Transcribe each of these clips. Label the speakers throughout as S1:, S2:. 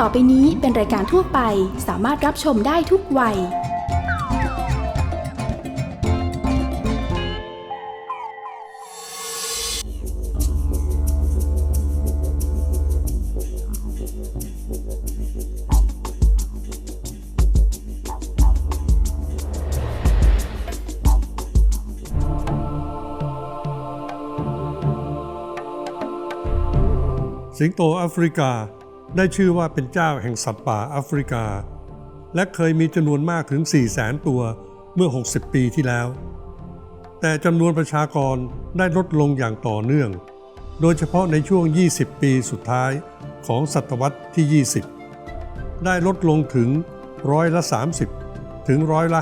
S1: ต่อไปนี้เป็นรายการทั่วไป สามารถรับชมได้ทุกวัย
S2: สิงโตแอฟริกา ได้ชื่อว่าเป็นเจ้าแห่งสัตว์ป่าแอฟริกา และเคยมีจำนวนมากถึง 4 0 0แสนตัวเมื่อ 60 ปีที่แล้ว แต่จำนวนประชากรได้ลดลงอย่างต่อเนื่อง โดยเฉพาะในช่วง 20 ปีสุดท้ายของศตวรรษที่ 20 ได้ลดลงถึงร้อยละ 30 ถึงร้อยละ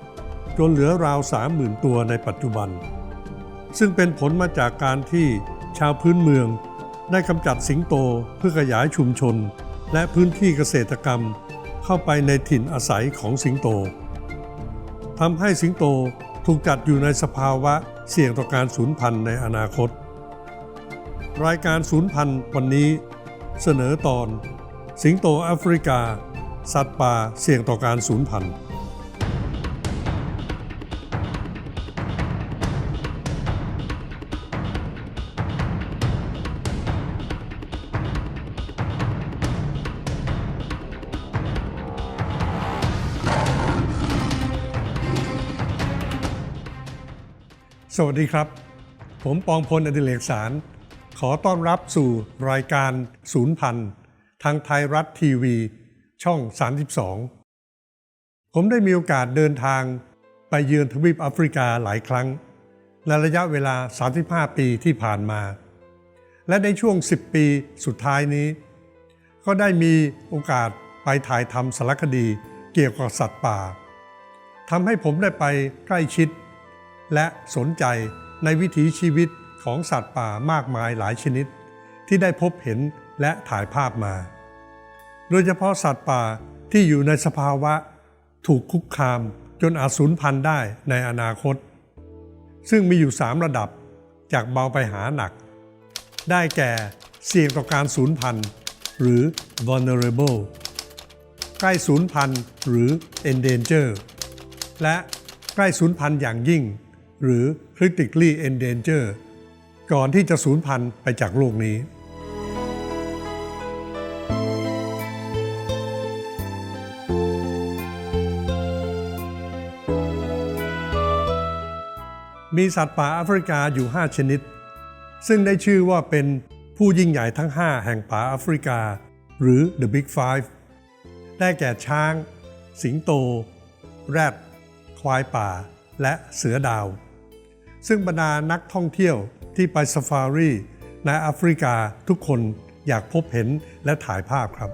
S2: 50 จนเหลือราว 30,000 ตัวในปัจจุบัน ซึ่งเป็นผลมาจากการที่ชาวพื้นเมือง ได้กำจัดสิงโตเพื่อขยายชุมชน และพื้นที่เกษตรกรรม เข้าไปในถิ่นอาศัยของสิงโตทำให้สิงโตถูกจัดอยู่ในสภาวะเสี่ยงต่อการสูญพันธุ์ในอนาคต รายการสูญพันธุ์วันนี้ เสนอตอน สิงโตแอฟริกา สัตว์ป่าเสี่ยงต่อการสูญพันธุ์ สวัสดีครับ ผมปองพลอดิเรกสาร ขอต้อนรับสู่รายการศูนย์พันทางไทยรัฐทีวี ช่อง 32 ผมได้มีโอกาสเดินทางไปเยือนทวีปแอฟริกาหลายครั้ง ในระยะเวลา 35 ปีที่ผ่านมา และในช่วง 10 ปีสุดท้ายนี้ ก็ได้มีโอกาสไปถ่ายทำสารคดีเกี่ยวกับสัตว์ป่าทำให้ผมได้ไปใกล้ชิด และสนใจในวิถีชีวิตของสัตว์ป่ามากมายหลายชนิด ที่ได้พบเห็นและถ่ายภาพมา โดยเฉพาะสัตว์ป่าที่อยู่ในสภาวะ ถูกคุกคามจนอาจสูญพันธุ์ได้ในอนาคต ซึ่งมีอยู่ 3 ระดับจากเบาไปหาหนัก ได้แก่เสี่ยงต่อการสูญพันธุ์หรือ vulnerable ใกล้สูญพันธุ์หรือ endanger และใกล้สูญพันธุ์อย่างยิ่ง หรือ critically endangered ก่อนที่จะสูญพันธุ์ไปจากโลกนี้ มีสัตว์ป่าแอฟริกาอยู่ 5 ชนิด ซึ่งได้ชื่อว่าเป็นผู้ยิ่งใหญ่ทั้ง 5 แห่งป่าแอฟริกา หรือ The Big Five ได้แก่ช้าง สิงโต แรด ควายป่า และเสือดาว ซึ่งบรรดานักท่องเที่ยวที่ไปซาฟารีในแอฟริกาทุกคนอยากพบเห็นและถ่ายภาพครับ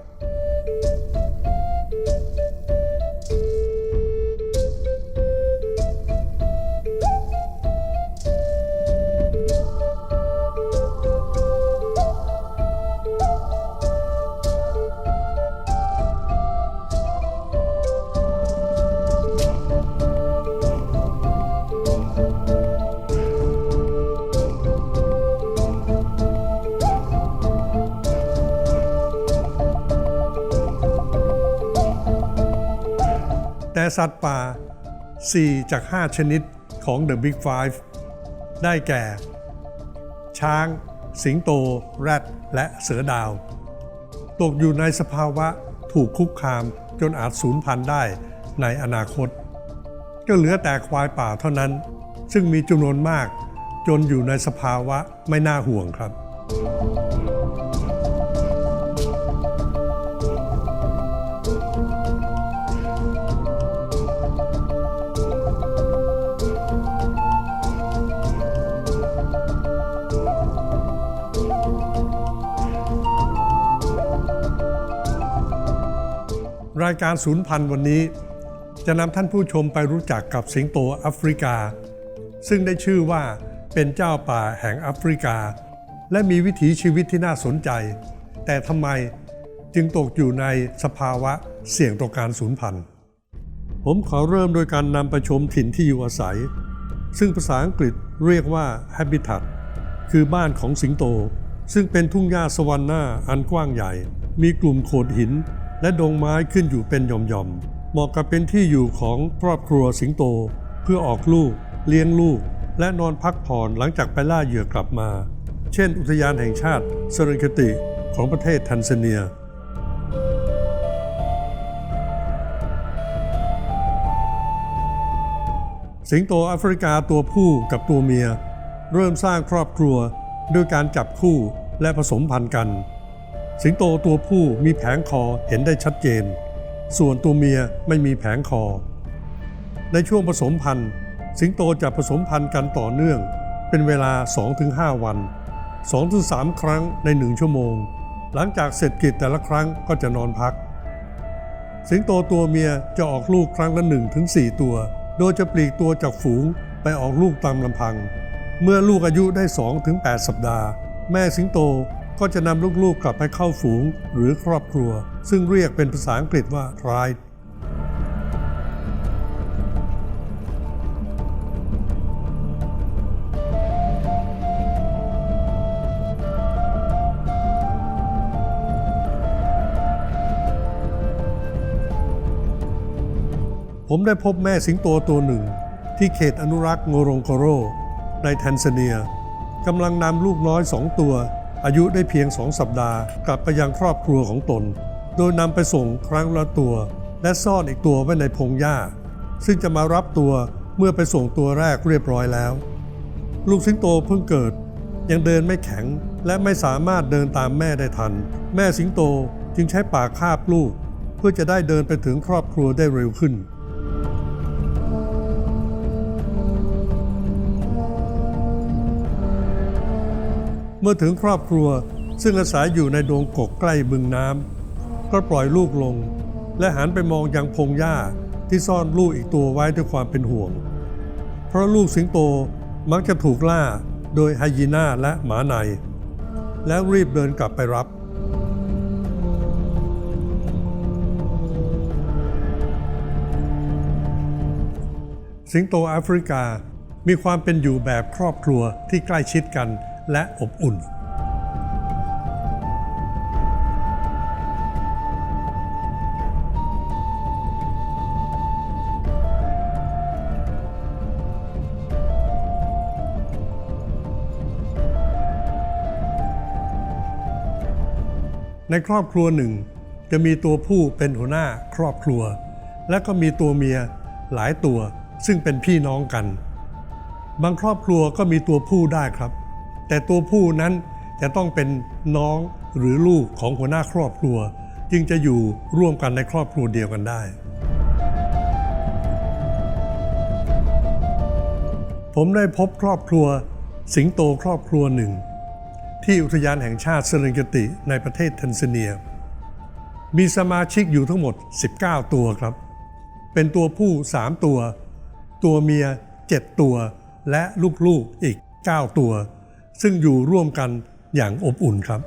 S2: แต่สัตว์ป่า 4 จาก 5 ชนิดของ The Big Five ได้แก่ ช้าง สิงโต แรด และเสือดาว ตกอยู่ในสภาวะถูกคุกคามจนอาจสูญพันธุ์ได้ในอนาคต ก็เหลือแต่ควายป่าเท่านั้น ซึ่งมีจำนวนมากจนอยู่ในสภาวะไม่น่าห่วงครับ รายการศูนย์พันธุ์วันนี้ จะนำท่านผู้ชมไปรู้จักกับสิงโตแอฟริกา ซึ่งได้ชื่อว่าเป็นเจ้าป่าแห่งแอฟริกา และมีวิถีชีวิตที่น่าสนใจ แต่ทำไมจึงตกอยู่ในสภาวะเสี่ยงต่อการสูญพันธุ์ผมขอเริ่มโดยการนำไปชมถิ่นที่อยู่อาศัย ซึ่งภาษาอังกฤษเรียกว่า habitat คือบ้านของสิงโต ซึ่งเป็นทุ่งหญ้าสวรรค์หน้าอันกว้างใหญ่ มีกลุ่มโขดหิน และดงไม้ขึ้นอยู่เป็นหย่อมๆ เหมาะกับเป็นที่อยู่ของครอบครัวสิงโต เพื่อออกลูก เลี้ยงลูก และนอนพักผ่อนหลังจากไปล่าเหยื่อกลับมา เช่น อุทยานแห่งชาติเซเรนเกติของประเทศทันซาเนียสิงโตแอฟริกาตัวผู้กับตัวเมีย เริ่มสร้างครอบครัวด้วยการจับคู่และผสมพันธุ์กัน สิงโตตัวผู้มีแผงคอเห็นได้ชัดเจน ส่วนตัวเมียไม่มีแผงคอ ในช่วงผสมพันธุ์ สิงโตจะผสมพันธุ์กันต่อเนื่อง เป็นเวลา 2-5 วัน 2-3 ครั้งใน 1 ชั่วโมง หลังจากเสร็จกิจแต่ละครั้งก็จะนอนพัก สิงโตตัวเมียจะออกลูกครั้งละ 1-4 ตัว โดยจะปลีกตัวจากฝูงไปออกลูกตามลำพัง เมื่อลูกอายุได้ 2-8 สัปดาห์ แม่สิงโต ก็จะนำลูกๆกลับไปเข้าฝูงหรือครอบครัว ซึ่งเรียกเป็นภาษาอังกฤษว่า pride ผมได้พบแม่สิงโตตัวหนึ่ง ที่เขตอนุรักษ์โงโรงโกโร ในแทนซาเนียกำลังนำลูกน้อยสองตัว อายุได้เพียงสองสัปดาห์ กลับไปยังครอบครัวของตน โดยนำไปส่งครั้งละตัว และซ่อนอีกตัวไว้ในพงหญ้า ซึ่งจะมารับตัวเมื่อไปส่งตัวแรกเรียบร้อยแล้ว ลูกสิงโตเพิ่งเกิด ยังเดินไม่แข็งและไม่สามารถเดินตามแม่ได้ทัน แม่สิงโตจึงใช้ปากคาบลูก เพื่อจะได้เดินไปถึงครอบครัวได้เร็วขึ้น เมื่อถึงครอบครัวซึ่งอาศัยอยู่ในดงกกใกล้บึงน้ำก็ปล่อยลูกลง และหันไปมองยังพงหญ้าที่ซ่อนลูกอีกตัวไว้ด้วยความเป็นห่วง เพราะลูกสิงโตมักจะถูกล่าโดยไฮยีน่าและหมาใน แล้วรีบเดินกลับไปรับ สิงโตแอฟริกามีความเป็นอยู่แบบครอบครัวที่ใกล้ชิดกัน และอบอุ่น ในครอบครัวหนึ่ง จะมีตัวผู้เป็นหัวหน้าครอบครัว และก็มีตัวเมียหลายตัวซึ่งเป็นพี่น้องกัน บางครอบครัวก็มีตัวผู้ได้ครับ แต่ตัวผู้นั้นจะต้องเป็นน้องหรือลูกของหัวหน้าครอบครัว จึงจะอยู่ร่วมกันในครอบครัวเดียวกันได้ ผมได้พบครอบครัว สิงโตครอบครัวหนึ่ง ที่อุทยานแห่งชาติเซเรนเกติในประเทศทันซาเนีย มีสมาชิกอยู่ทั้งหมด 19 ตัวครับ เป็นตัวผู้ 3 ตัว ตัวเมีย 7 ตัว และลูกๆอีก 9 ตัว ซึ่งอยู่ร่วมกันอย่างอบอุ่นครับ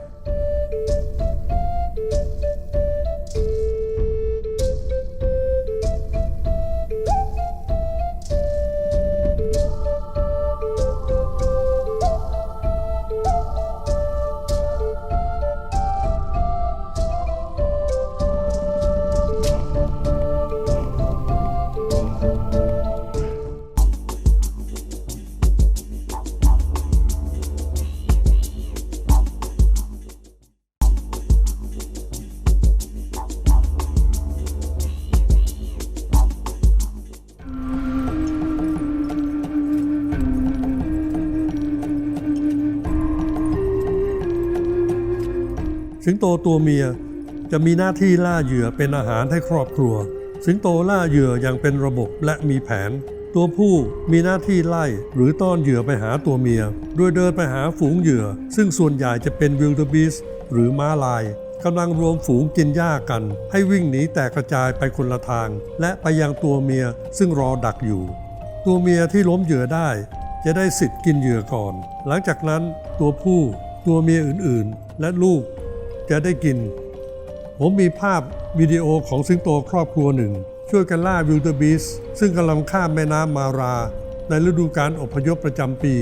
S2: สิงโตตัวเมียจะมีหน้าที่ล่าเหยื่อเป็นอาหารให้ครอบครัว สิงโตล่าเหยื่ออย่างเป็นระบบและมีแผน ตัวผู้มีหน้าที่ไล่หรือต้อนเหยื่อไปหาตัวเมีย โดยเดินไปหาฝูงเหยื่อ ซึ่งส่วนใหญ่จะเป็นวิลเดอร์บีสหรือม้าลายกำลังรวมฝูงกินหญ้ากัน ให้วิ่งหนีแตกกระจายไปคนละทาง และไปยังตัวเมียซึ่งรอดักอยู่ ตัวเมียที่ล้มเหยื่อได้ จะได้สิทธิ์กินเหยื่อก่อน หลังจากนั้นตัวผู้ ตัวเมียอื่นๆ และลูก จะได้กิน ผมมีภาพวิดีโอของสิงโตครอบครัวหนึ่ง ช่วยกันล่าวิลเดอร์บีสซึ่งกำลังข้ามแม่น้ำมารา ในฤดูการอพยพประจำปี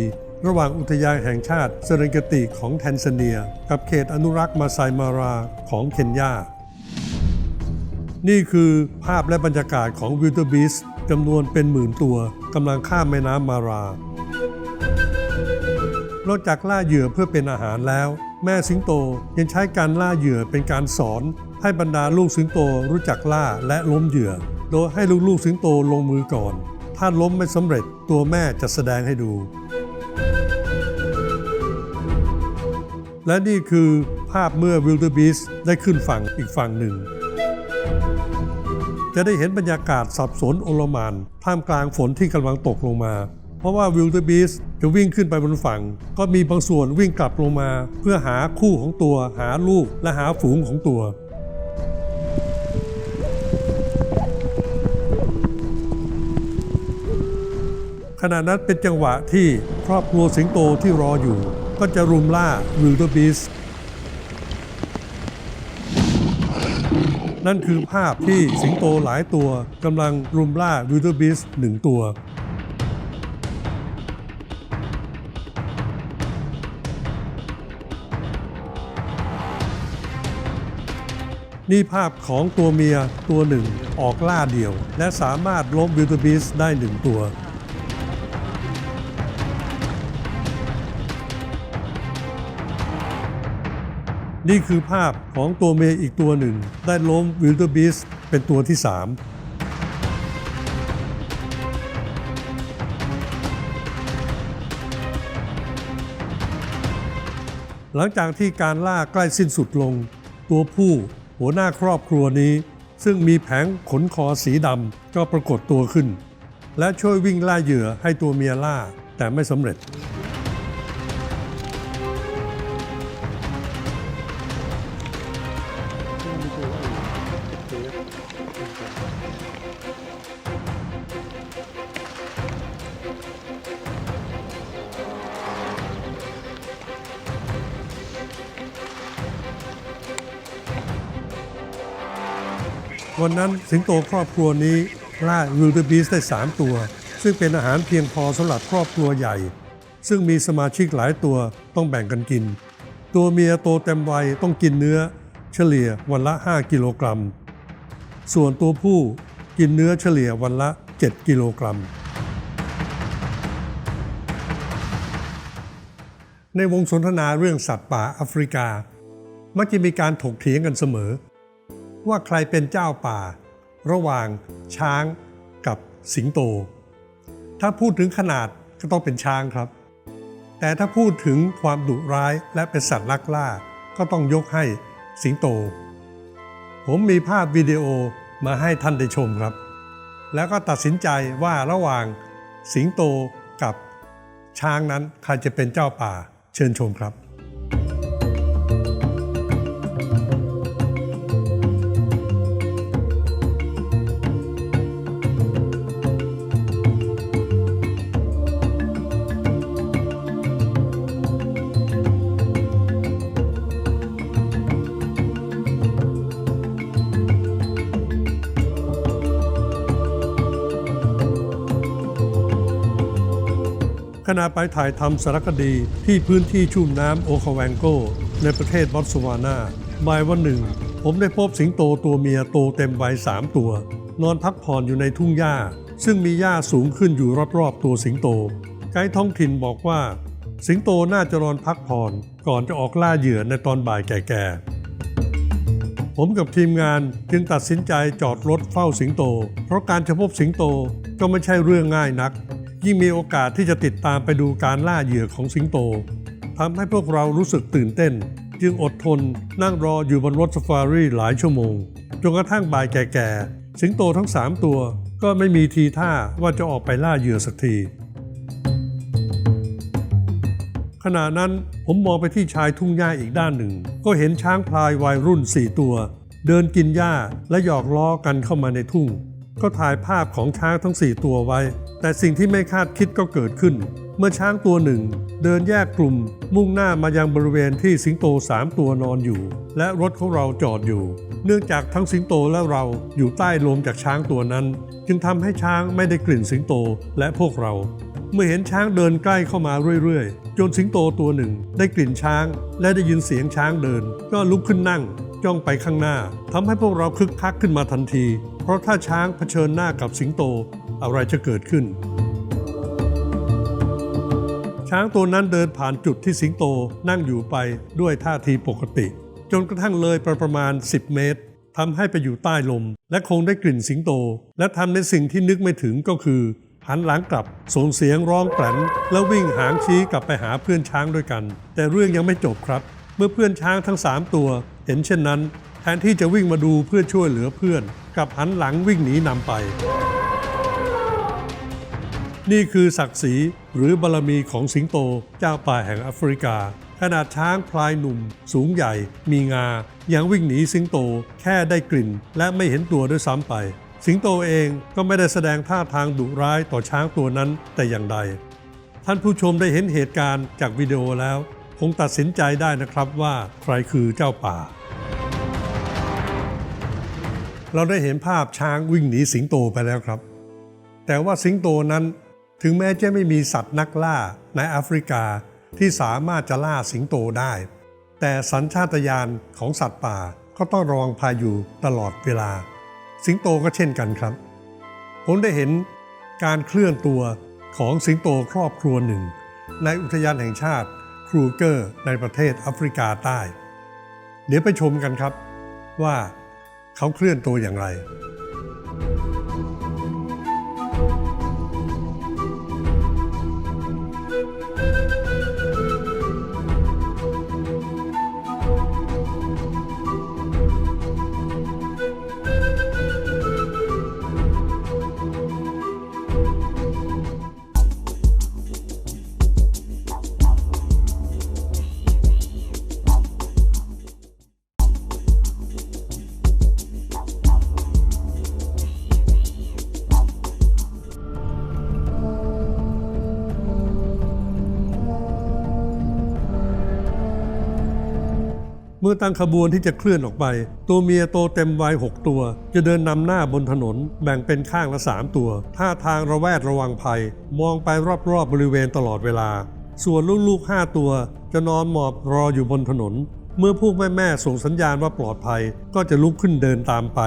S2: ระหว่างอุทยานแห่งชาติเซเรนเกติของแทนซาเนีย กับเขตอนุรักษ์มาไซมาราของเคนยา นี่คือภาพและบรรยากาศของวิลเ e อร์บีสจำนวนเป็นหมื่นตัวกำลังข้ามแม่น้ำมารานอกจากล่าเหยื่อเพื่อเป็นอาหารแล้ว แม่สิงโตยังใช้การล่าเหยื่อเป็นการสอน ให้บรรดาลูกสิงโตรู้จักล่าและล้มเหยื่อ โดยให้ลูกๆสิงโตลงมือก่อน ถ้าล้มไม่สำเร็จตัวแม่จะแสดงให้ดู และนี่คือภาพเมื่อวิลเ e อร์บีสได้ขึ้นฝั่งอีกฝั่งหนึ่ง จะได้เห็นบรรยากาศสับสนโอลมานท่ามกลางฝนที่กำลังตกลงมา เพราะว่าวิลเ e อร์บีสจะวิ่งขึ้นไปบนฝั่ง ก็มีบางส่วนวิ่งกลับลงมา เพื่อหาคู่ของตัว หาลูกและหาฝูงของตัวขณะนั้นเป็นจังหวะที่ครอบครัวสิงโตที่รออยู่ ก็จะรุมล่าวิลเ e อร์บีสนั่นคือภาพที่สิงโตหลายตัวกำลังรุมล่าวิลเ e อร์บีสหนึ่งตัว นี่ภาพของตัวเมียตัวหนึ่งออกล่าเดี่ยว และสามารถล้มวิลเบีสได้หนึ่งตัว นี่คือภาพของตัวเมียอีกตัวหนึ่ง ได้ล้มวิลเ e อร์บีสเป็นตัวที่ 3หลังจากที่การล่าใกล้สิ้นสุดลง ตัวผู้ หัวหน้าครอบครัวนี้ ซึ่งมีแผงขนคอสีดำก็ปรากฏตัวขึ้น และช่วยวิ่งล่าเหยื่อให้ตัวเมียล่าแต่ไม่สำเร็จ วันนั้นสิงโตครอบครัวนี้ล่าวิลเดอร์บีสได้ 3 ตัว ซึ่งเป็นอาหารเพียงพอสำหรับครอบครัวใหญ่ ซึ่งมีสมาชิกหลายตัวต้องแบ่งกันกิน ตัวเมียโตเต็มวัยต้องกินเนื้อ เฉลี่ยวันละ 5 กิโลกรัม ส่วนตัวผู้กินเนื้อเฉลี่ยวันละ 7 กิโลกรัม ในวงสนทนาเรื่องสัตว์ป่าแอฟริกา มักจะมีการถกเถียงกันเสมอ ว่าใครเป็นเจ้าป่า ระหว่างช้างกับสิงโต ถ้าพูดถึงขนาดก็ต้องเป็นช้างครับ แต่ถ้าพูดถึงความดุร้ายและเป็นสัตว์ลักล่า ก็ต้องยกให้สิงโต ผมมีภาพวิดีโอมาให้ท่านได้ชมครับ แล้วก็ตัดสินใจว่าระหว่างสิงโตกับช้างนั้นใครจะเป็นเจ้าป่า เชิญชมครับ ณะไปถ่ายทำสารคดีที่พื้นที่ชุ่มน้ำโอคาแวงโก ในประเทศบอตสวานาบ่ายวันหนึ่ง ผมได้พบสิงโตตัวเมียโตเต็มวัยสามตัว นอนพักผ่อนอยู่ในทุ่งหญ้า ซึ่งมีหญ้าสูงขึ้นอยู่รอบๆตัวสิงโต ไกด์ท้องถิ่นบอกว่า สิงโตน่าจะนอนพักผ่อนก่อนจะออกล่าเหยื่อในตอนบ่ายแก่ๆ ผมกับทีมงานจึงตัดสินใจจอดรถเฝ้าสิงโต เพราะการจะพบสิงโตก็ไม่ใช่เรื่องง่ายนัก ยิ่งมีโอกาสที่จะติดตามไปดูการล่าเหยื่อของสิงโตทำให้พวกเรารู้สึกตื่นเต้น จึงอดทนนั่งรออยู่บนรถสฟารีหลายชั่วโมงจนกระทั่งบ่ายแก่ๆ สิงโตทั้ง 3 ตัวก็ไม่มีทีท่าว่าจะออกไปล่าเหยื่อสักที ขณะนั้นผมมองไปที่ชายทุ่งหญ้าอีกด้านหนึ่ง ก็เห็นช้างพลายวัยรุ่น 4 ตัว เดินกินหญ้าและหยอกล้อกันเข้ามาในทุ่ง ก็ถ่ายภาพของช้างทั้ง 4 ตัวไว้ แต่สิ่งที่ไม่คาดคิดก็เกิดขึ้น เมื่อช้างตัวหนึ่ง เดินแยกกลุ่ม มุ่งหน้ามายังบริเวณที่สิงโต3ตัวนอนอยู่ และรถของเราจอดอยู่ เนื่องจากทั้งสิงโตและเราอยู่ใต้ลมจากช้างตัวนั้น จึงทำให้ช้างไม่ได้กลิ่นสิงโตและพวกเรา เมื่อเห็นช้างเดินใกล้เข้ามาเรื่อยๆ จนสิงโตตัวหนึ่ง ได้กลิ่นช้าง และได้ยินเสียงช้างเดิน ก็ลุกขึ้นนั่ง จ้องไปข้างหน้าทำให้พวกเราคึกคักขึ้นมาทันที เพราะถ้าช้างเผชิญหน้ากับสิงโตอะไรจะเกิดขึ้น ช้างตัวนั้นเดินผ่านจุดที่สิงโตนั่งอยู่ไปด้วยท่าทีปกติ จนกระทั่งเลยไปประมาณ 10 เมตรทำให้ไปอยู่ใต้ลม และคงได้กลิ่นสิงโต และทำในสิ่งที่นึกไม่ถึงก็คือ หันหลังกลับส่งเสียงร้องแปลนแล้ววิ่งหางชี้กลับไปหาเพื่อนช้างด้วยกัน แต่เรื่องยังไม่จบครับ เมื่อเพื่อนช้างทั้ง 3 ตัว เห็นเช่นนั้น แทนที่จะวิ่งมาดูเพื่อช่วยเหลือเพื่อนกลับหันหลังวิ่งหนีนำไป นี่คือศักดิ์ศรีหรือบารมีของสิงโตเจ้าป่าแห่งแอฟริกา ขนาดช้างพลายหนุ่ม สูงใหญ่ มีงา ยังวิ่งหนีสิงโตแค่ได้กลิ่น และไม่เห็นตัวด้วยซ้ำไป สิงโตเองก็ไม่ได้แสดงท่าทางดุร้ายต่อช้างตัวนั้นแต่อย่างใด ท่านผู้ชมได้เห็นเหตุการณ์จากวิดีโอแล้ว คงตัดสินใจได้นะครับว่าใครคือเจ้าป่า เราได้เห็นภาพช้างวิ่งหนีสิงโตไปแล้วครับ แต่ว่าสิงโตนั้นถึงแม้จะไม่มีสัตว์นักล่าในแอฟริกาที่สามารถจะล่าสิงโตได้ แต่สัญชาตญาณของสัตว์ป่าก็ต้องระวังพายอยู่ตลอดเวลา สิงโตก็เช่นกันครับ ผมได้เห็นการเคลื่อนตัวของสิงโตครอบครัวหนึ่ง ในอุทยานแห่งชาติ รูเกอร์ในประเทศแอฟริกาใต้ เดี๋ยวไปชมกันครับว่าเขาเคลื่อนตัวอย่างไร เมื่อตั้งขบวนที่จะเคลื่อนออกไป ตัวเมียโตเต็มวัย 6 ตัว จะเดินนำหน้าบนถนน แบ่งเป็นข้างละ 3 ตัว ท่าทางระแวดระวังภัย มองไปรอบๆบริเวณตลอดเวลา ส่วนลูกๆ 5 ตัว จะนอนหมอบรออยู่บนถนน เมื่อพวกแม่ๆส่งสัญญาณว่าปลอดภัย ก็จะลุกขึ้นเดินตามไป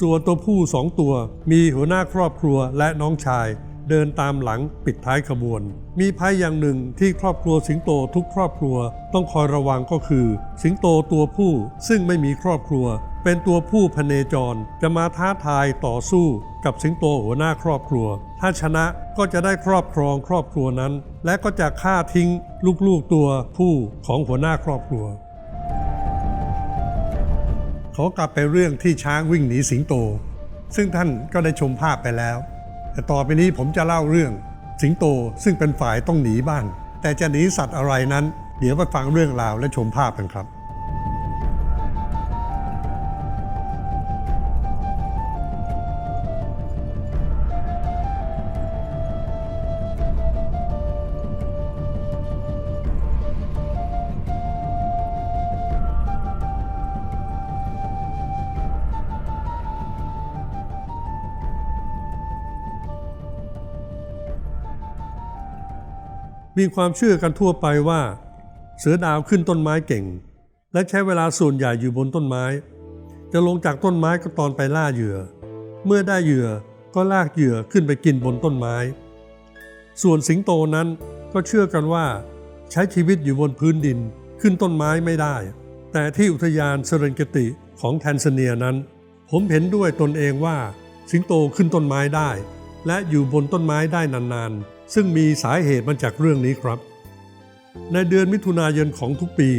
S2: ส่วนตัวผู้สองตัว มีหัวหน้าครอบครัวและน้องชาย เดินตามหลังปิดท้ายขบวน มีภัยอย่างหนึ่งที่ครอบครัวสิงโตทุกครอบครัว ต้องคอยระวังก็คือ สิงโตตัวผู้ซึ่งไม่มีครอบครัว เป็นตัวผู้พเนจร จะมาท้าทายต่อสู้กับสิงโตหัวหน้าครอบครัว ถ้าชนะก็จะได้ครอบครองครอบครัวนั้น และก็จะฆ่าทิ้งลูกๆตัวผู้ของหัวหน้าครอบครัว ขอกลับไปเรื่องที่ช้างวิ่งหนีสิงโต ซึ่งท่านก็ได้ชมภาพไปแล้ว แต่ต่อไปนี้ผมจะเล่าเรื่อง สิงโตซึ่งเป็นฝ่ายต้องหนีบ้าง แต่จะหนีสัตว์อะไรนั้น เดี๋ยวไปฟังเรื่องราวและชมภาพกันครับ มีความเชื่อกันทั่วไปว่า เสือดาวขึ้นต้นไม้เก่ง และใช้เวลาส่วนใหญ่อยู่บนต้นไม้ จะลงจากต้นไม้ก็ตอนไปล่าเหยื่อ เมื่อได้เหยื่อก็ลากเหยื่อขึ้นไปกินบนต้นไม้ ส่วนสิงโตนั้นก็เชื่อกันว่า ใช้ชีวิตอยู่บนพื้นดินขึ้นต้นไม้ไม่ได้ แต่ที่อุทยานเซเรนเกติของแทนซาเนียนั้น ผมเห็นด้วยตนเองว่า สิงโตขึ้นต้นไม้ได้ และอยู่บนต้นไม้ได้นานๆ ซึ่งมีสาเหตุมาจากเรื่องนี้ครับ ในเดือนมิถุนายนของทุกปี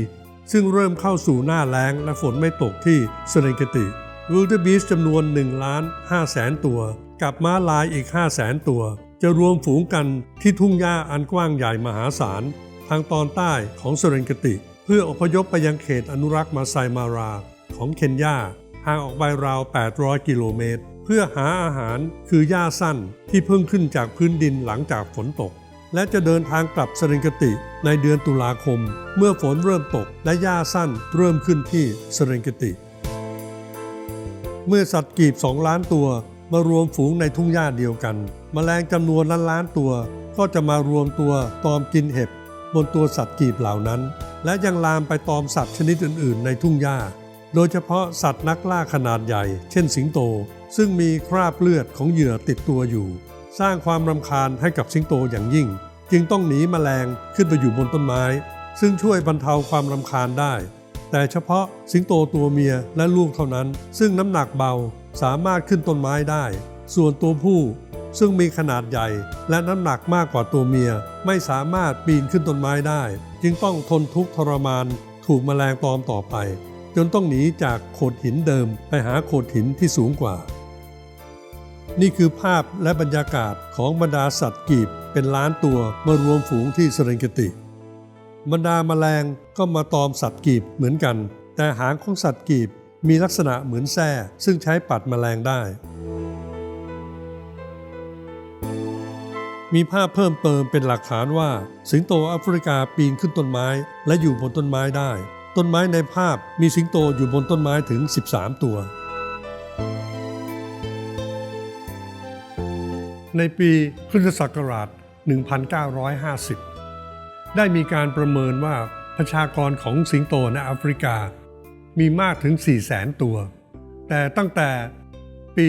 S2: ซึ่งเริ่มเข้าสู่หน้าแล้งและฝนไม่ตกที่เซเรนเกติวิลเดอร์บีสจำนวน1ล้าน5แสนตัว กับม้าลายอีก5แสนตัว จะรวมฝูงกันที่ทุ่งหญ้าอันกว้างใหญ่มหาศาล ทางตอนใต้ของเซเรนเกติ เพื่ออพยพไปยังเขตอนุรักษ์มาไซมาราของเคนยาห่างออกไปราว 800 กิโลเมตร เพื่อหาอาหารคือหญ้าสั้นที่เพิ่งขึ้นจากพื้นดินหลังจากฝนตก และจะเดินทางกลับเซรนเกติในเดือนตุลาคม เมื่อฝนเริ่มตกและหญ้าสั้นเริ่มขึ้นที่เซรนเกติ เมื่อสัตว์กีบ2ล้านตัวมารวมฝูงในทุ่งหญ้าเดียวกันแมลงจำนวนล้านล้านตัว ก็จะมารวมตัวตอมกินเห็บบนตัวสัตว์กีบเหล่านั้น และยังลามไปตอมสัตว์ชนิดอื่น ๆ ในทุ่งหญ้า โดยเฉพาะสัตว์นักล่าขนาดใหญ่ เช่นสิงโต ซึ่งมีคราบเลือดของเหยื่อติดตัวอยู่ สร้างความรำคาญให้กับสิงโตอย่างยิ่ง จึงต้องหนีแมลงขึ้นไปอยู่บนต้นไม้ ซึ่งช่วยบรรเทาความรำคาญได้ แต่เฉพาะสิงโตตัวเมียและลูกเท่านั้น ซึ่งน้ำหนักเบาสามารถขึ้นต้นไม้ได้ ส่วนตัวผู้ซึ่งมีขนาดใหญ่และน้ำหนักมากกว่าตัวเมีย ไม่สามารถปีนขึ้นต้นไม้ได้ จึงต้องทนทุกข์ทรมาน ถูกแมลงตอมต่อไป จนต้องหนีจากโขดหินเดิมไปหาโขดหินที่สูงกว่า นี่คือภาพและบรรยากาศของบรรดาสัตว์กีบเป็นล้านตัวมารวมฝูงที่เซเรนเกติ บรรดาแมลงก็มาตอมสัตว์กีบเหมือนกัน แต่หางของสัตว์กีบมีลักษณะเหมือนแส้ซึ่งใช้ปัดแมลงได้ มีภาพเพิ่มเติมเป็นหลักฐานว่า สิงโตแอฟริกาปีนขึ้นต้นไม้และอยู่บนต้นไม้ได้ ต้นไม้ในภาพมีสิงโตอยู่บนต้นไม้ถึง 13 ตัว ในปีพุทธศักราช 1950 ได้มีการประเมินว่าประชากรของสิงโตในแอฟริกา มีมากถึง 400,000 ตัว แต่ตั้งแต่ปี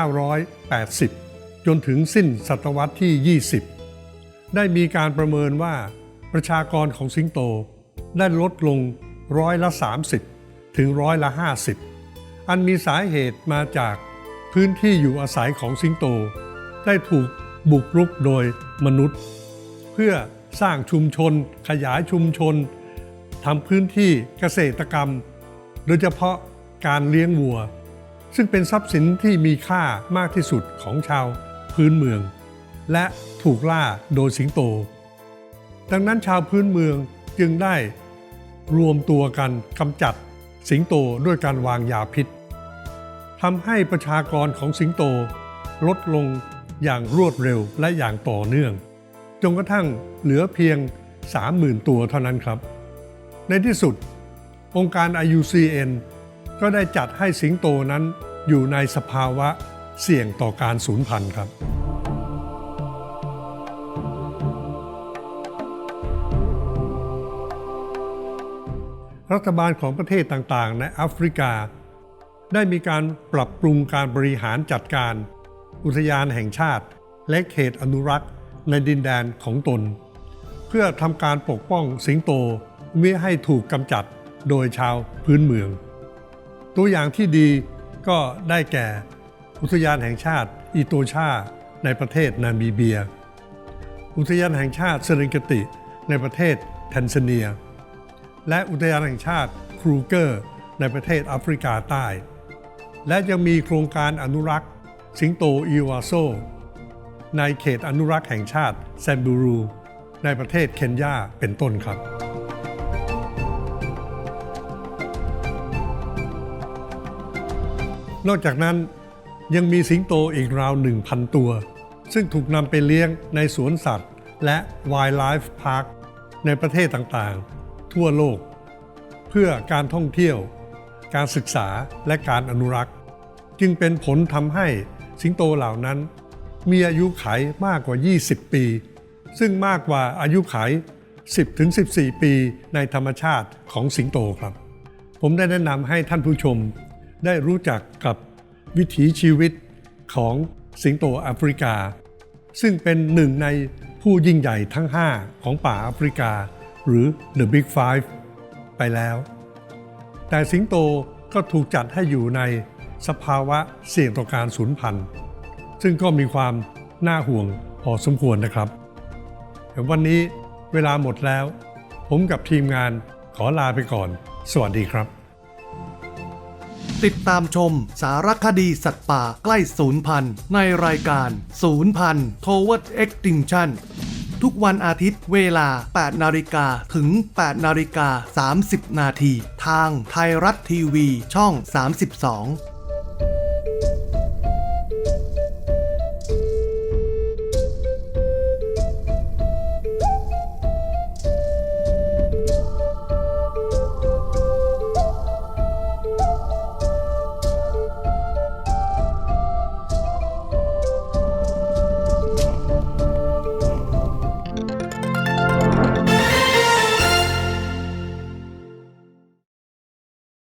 S2: 1980 จนถึงสิ้นศตวรรษที่ 20 ได้มีการประเมินว่าประชากรของสิงโต ได้ลดลงร้อยละ 30 ถึงร้อยละ 50 อันมีสาเหตุมาจากพื้นที่อยู่อาศัยของสิงโต ได้ถูกบุกรุกโดยมนุษย์ เพื่อสร้างชุมชน ขยายชุมชนทำพื้นที่เกษตรกรรม โดยเฉพาะการเลี้ยงวัว ซึ่งเป็นทรัพย์สินที่มีค่ามากที่สุดของชาวพื้นเมือง และถูกล่าโดยสิงโต ดังนั้นชาวพื้นเมือง จึงได้รวมตัวกันกำจัดสิงโตด้วยการวางยาพิษทำให้ประชากรของสิงโตลดลงอย่างรวดเร็วและอย่างต่อเนื่อง จนกระทั่งเหลือเพียง 30,000 ตัวเท่านั้นครับ ในที่สุด องค์การ IUCN ก็ได้จัดให้สิงโตนั้นอยู่ในสภาวะเสี่ยงต่อการสูญพันธุ์ครับ รัฐบาลของประเทศต่างๆ ในแอฟริกา ได้มีการปรับปรุงการบริหารจัดการ อุทยานแห่งชาติ และเขตอนุรักษ์ในดินแดนของตน เพื่อทำการปกป้องสิงโตไม่ให้ถูกกำจัดโดยชาวพื้นเมือง ตัวอย่างที่ดีก็ได้แก่ อุทยานแห่งชาติอีโตชาในประเทศนามิเบีย อุทยานแห่งชาติเซเรนเกติในประเทศแทนซาเนีย และอุทยานแห่งชาติครูเกอร์ ในประเทศแอฟริกาใต้ และยังมีโครงการอนุรักษ์ สิงโตอีวาโซ ในเขตอนุรักษ์แห่งชาติแซมบูรู ในประเทศเคนยาเป็นต้นครับนอกจากนั้นยังมีสิงโตอีกราว 1,000 ตัว ซึ่งถูกนำไปเลี้ยงในสวนสัตว์ และ Wildlife Park ในประเทศต่าง ทั่วโลก เพื่อการท่องเที่ยว การศึกษาและการอนุรักษ์ จึงเป็นผลทำให้สิงโตเหล่านั้น มีอายุขัยมากกว่า 20 ปี ซึ่งมากกว่าอายุขัย 10-14 ปีในธรรมชาติของสิงโตครับ ผมได้แนะนำให้ท่านผู้ชม ได้รู้จักกับวิถีชีวิตของสิงโตแอฟริกา ซึ่งเป็นหนึ่งในผู้ยิ่งใหญ่ทั้ง 5 ของป่าแอฟริกา หรือ The Big Five ไปแล้ว แต่สิงโตก็ถูกจัดให้อยู่ในสภาวะเสี่ยงต่อการสูญพันธุ์ ซึ่งก็มีความน่าห่วงพอสมควรนะครับ แต่วันนี้เวลาหมดแล้ว ผมกับทีมงานขอลาไปก่อน สวัสดีครับ
S3: ติดตามชมสารคดีสัตว์ป่าใกล้สูญพันธุ์ในรายการศูนย์พันธุ์ Toward Extinction ทุกวันอาทิตย์เวลา 8 นาฬิกาถึง 8 นาฬิกา 30 นาที ทางไทยรัฐทีวีช่อง 32